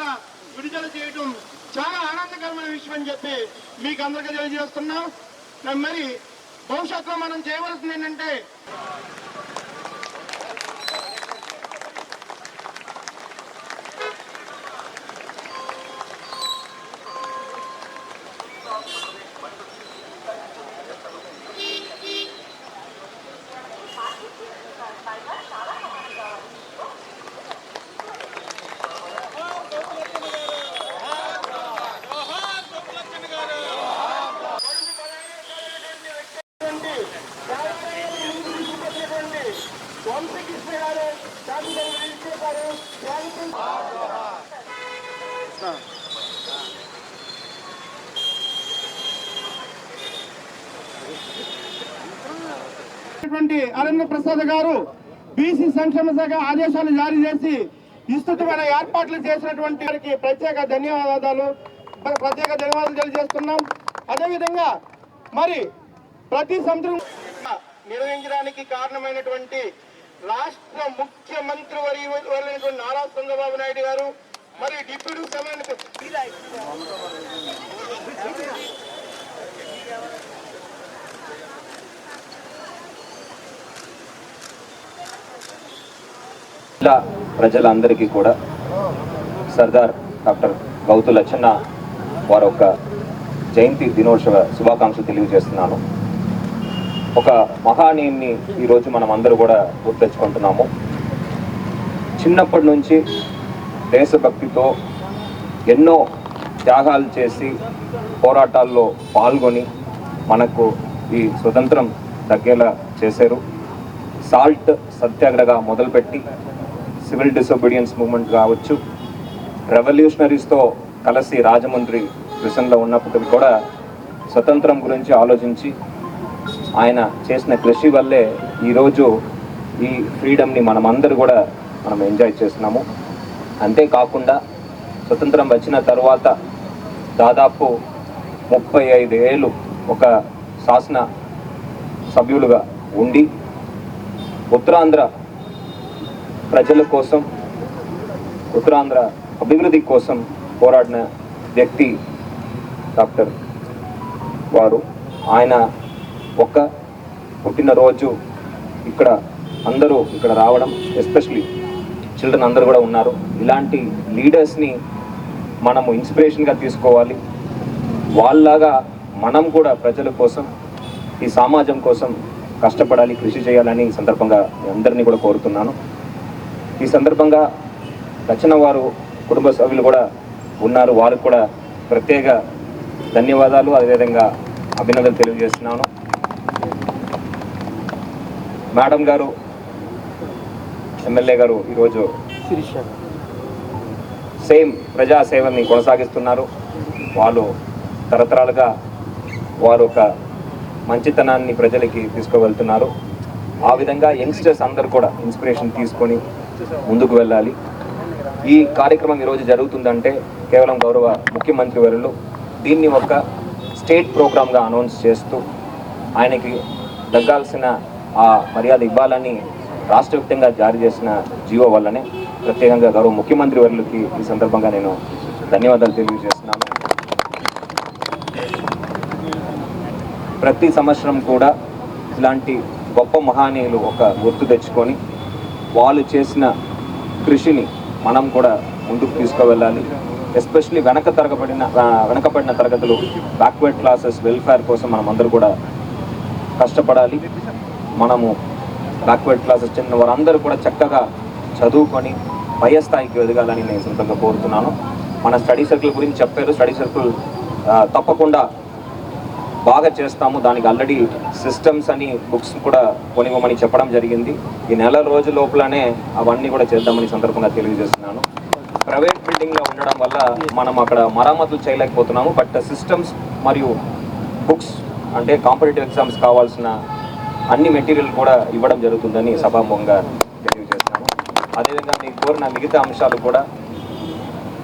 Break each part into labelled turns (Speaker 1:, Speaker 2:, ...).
Speaker 1: కూడా విడుదల చేయడం చాలా ఆనందకరమైన విషయం అని చెప్పి మీకు అందరికీ తెలియజేస్తున్నాం. మరి భవిష్యత్తులో మనం చేయవలసింది ఏంటంటే అరణ్య ప్రసాద్ గారు బీసీ సంక్షేమ శాఖ ఆదేశాలు జారీ చేసి విస్తృతమైన ఏర్పాట్లు చేసినటువంటి వారికి ప్రత్యేక ధన్యవాదాలు. మరి ప్రత్యేక ధన్యవాదాలు తెలియజేస్తున్నాం. అదేవిధంగా మరి ప్రతి సంవత్సరం నిర్వహించడానికి కారణమైనటువంటి రాష్ట్ర ముఖ్యమంత్రి వర్యులైనటువంటి నారా చంద్రబాబు నాయుడు గారు మరి డిప్యూటీ సెవెన్
Speaker 2: జిల్లా ప్రజలందరికీ కూడా సర్దార్ డాక్టర్ గౌతు లచ్చన్న వారి యొక్క జయంతి దినోత్సవ శుభాకాంక్షలు తెలియజేస్తున్నాను. ఒక మహానీయుని ఈరోజు మనం అందరూ కూడా గుర్తెచ్చుకుంటున్నాము చిన్నప్పటి నుంచి దేశభక్తితో ఎన్నో త్యాగాలు చేసి పోరాటాల్లో పాల్గొని మనకు ఈ స్వతంత్రం దగ్గర చేశారు. సాల్ట్ సత్యాగ్రహ మొదలుపెట్టి సివిల్ డిసొబీడియన్స్ మూవ్మెంట్ కావచ్చు. రెవల్యూషనరీస్తో కలిసి రాజమండ్రి మిషన్లో ఉన్నప్పటికీ కూడా స్వతంత్రం గురించి ఆలోచించి ఆయన చేసిన కృషి వల్లే ఈరోజు ఈ ఫ్రీడమ్ని మనమందరూ కూడా మనం ఎంజాయ్ చేస్తున్నాము. అంతేకాకుండా స్వతంత్రం వచ్చిన తర్వాత దాదాపు ముప్పై ఐదు ఏళ్ళు ఒక శాసన సభ్యులుగా ఉండి ఉత్తరాంధ్ర ప్రజల కోసం ఉత్తరాంధ్ర అభివృద్ధి కోసం పోరాడిన వ్యక్తి డాక్టర్ వారు. ఆయన ఒక పుట్టినరోజు ఇక్కడ అందరూ ఇక్కడ రావడం ఎస్పెషలీ చిల్డ్రన్ అందరూ కూడా ఉన్నారు. ఇలాంటి లీడర్స్ని మనము ఇన్స్పిరేషన్గా తీసుకోవాలి. వాళ్ళలాగా మనం కూడా ప్రజల కోసం ఈ సమాజం కోసం కష్టపడాలి కృషి చేయాలని ఈ సందర్భంగా అందరినీ కూడా కోరుతున్నాను. ఈ సందర్భంగా రచన వారు కుటుంబ సభ్యులు కూడా ఉన్నారు. వారికి కూడా ప్రత్యేక ధన్యవాదాలు. అదేవిధంగా అభినందనలు తెలియజేస్తున్నాను. మేడం గారు ఎమ్మెల్యే గారు ఈరోజు సేమ్ ప్రజా సేవని కొనసాగిస్తున్నారు. వాళ్ళు తరతరాలుగా వారు ఒక మంచితనాన్ని ప్రజలకి తీసుకువెళ్తున్నారు. ఆ విధంగా యంగ్స్టర్స్ అందరు కూడా ఇన్స్పిరేషన్ తీసుకొని ముందుకు వెళ్ళాలి. ఈ కార్యక్రమం ఈరోజు జరుగుతుందంటే కేవలం గౌరవ ముఖ్యమంత్రి వరులు దీన్ని ఒక స్టేట్ ప్రోగ్రామ్గా అనౌన్స్ చేస్తూ ఆయనకి దగ్గాల్సిన ఆ మర్యాద ఇవ్వాలని రాష్ట్ర వ్యాప్తంగా జారీ చేసిన జీవో వల్లనే ప్రత్యేకంగా గౌరవ ముఖ్యమంత్రి వర్యులకి ఈ సందర్భంగా నేను ధన్యవాదాలు తెలియజేస్తున్నాను. ప్రతి సంవత్సరం కూడా ఇలాంటి గొప్ప మహానీయులు ఒక గుర్తు తెచ్చుకొని వాళ్ళు చేసిన కృషిని మనం కూడా ముందుకు తీసుకువెళ్ళాలి. ఎస్పెషలీ వెనక తరగబడిన వెనకబడిన తరగతులు బ్యాక్వర్డ్ క్లాసెస్ వెల్ఫేర్ కోసం మనం అందరూ కూడా కష్టపడాలి. మనము బ్యాక్వర్డ్ క్లాసెస్ చెందిన వారందరూ కూడా చక్కగా చదువుకొని పై స్థాయికి ఎదగాలని నేను సొంతంగా కోరుతున్నాను. మన స్టడీ సర్కిల్ గురించి చెప్పారు. స్టడీ సర్కిల్ తప్పకుండా బాగా చేస్తాము. దానికి ఆల్రెడీ సిస్టమ్స్ అని బుక్స్ కూడా కొనివ్వమని చెప్పడం జరిగింది. ఈ నెల రోజు లోపలనే అవన్నీ కూడా చేద్దామని సందర్భంగా తెలియజేస్తున్నాను. ప్రైవేట్ బిల్డింగ్లో ఉండడం వల్ల మనం అక్కడ మరమ్మతులు చేయలేకపోతున్నాము. బట్ సిస్టమ్స్ మరియు బుక్స్ అంటే కాంపిటేటివ్ ఎగ్జామ్స్ కావాల్సిన అన్ని మెటీరియల్ కూడా ఇవ్వడం జరుగుతుందని సభాముఖంగా తెలియజేస్తాను అదేవిధంగా మీకు కోరిన మిగతా అంశాలు కూడా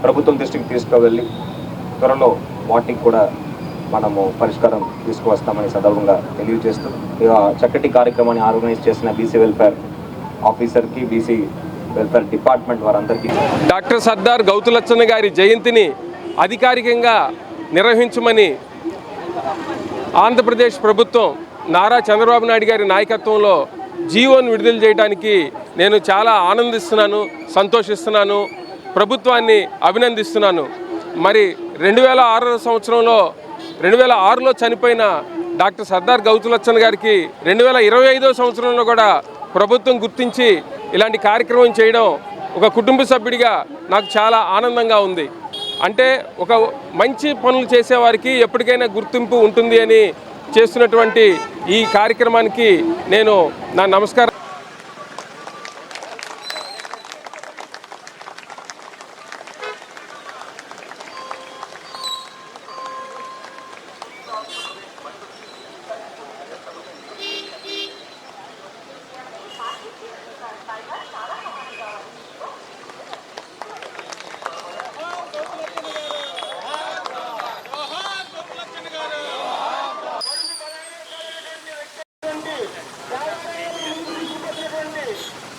Speaker 2: ప్రభుత్వం దృష్టికి తీసుకువెళ్ళి త్వరలో వాటికి కూడా మనము పరిష్కారం తీసుకువస్తామని సందర్భంగా తెలియజేస్తూ చక్కటి కార్యక్రమాన్ని ఆర్గనైజ్ చేసిన బీసీ వెల్ఫేర్ ఆఫీసర్కి బీసీ వెల్ఫేర్ డిపార్ట్మెంట్ వారందరికీ
Speaker 3: డాక్టర్ సర్దార్ గౌతులచ్చన్న గారి జయంతిని అధికారికంగా నిర్వహించమని ఆంధ్రప్రదేశ్ ప్రభుత్వం నారా చంద్రబాబు నాయుడు గారి నాయకత్వంలో జీవోను విడుదల చేయడానికి నేను చాలా ఆనందిస్తున్నాను సంతోషిస్తున్నాను ప్రభుత్వాన్ని అభినందిస్తున్నాను. మరి రెండు వేల ఆరో సంవత్సరంలో రెండు వేల ఆరులో చనిపోయిన డాక్టర్ సర్దార్ గౌతులచ్చన్ గారికి రెండు వేల ఇరవై ఐదో సంవత్సరంలో కూడా ప్రభుత్వం గుర్తించి ఇలాంటి కార్యక్రమం చేయడం ఒక కుటుంబ సభ్యుడిగా నాకు చాలా ఆనందంగా ఉంది. అంటే ఒక మంచి పనులు చేసేవారికి ఎప్పటికైనా గుర్తింపు ఉంటుంది అని చేస్తున్నటువంటి ఈ కార్యక్రమానికి నేను నా నమస్కారం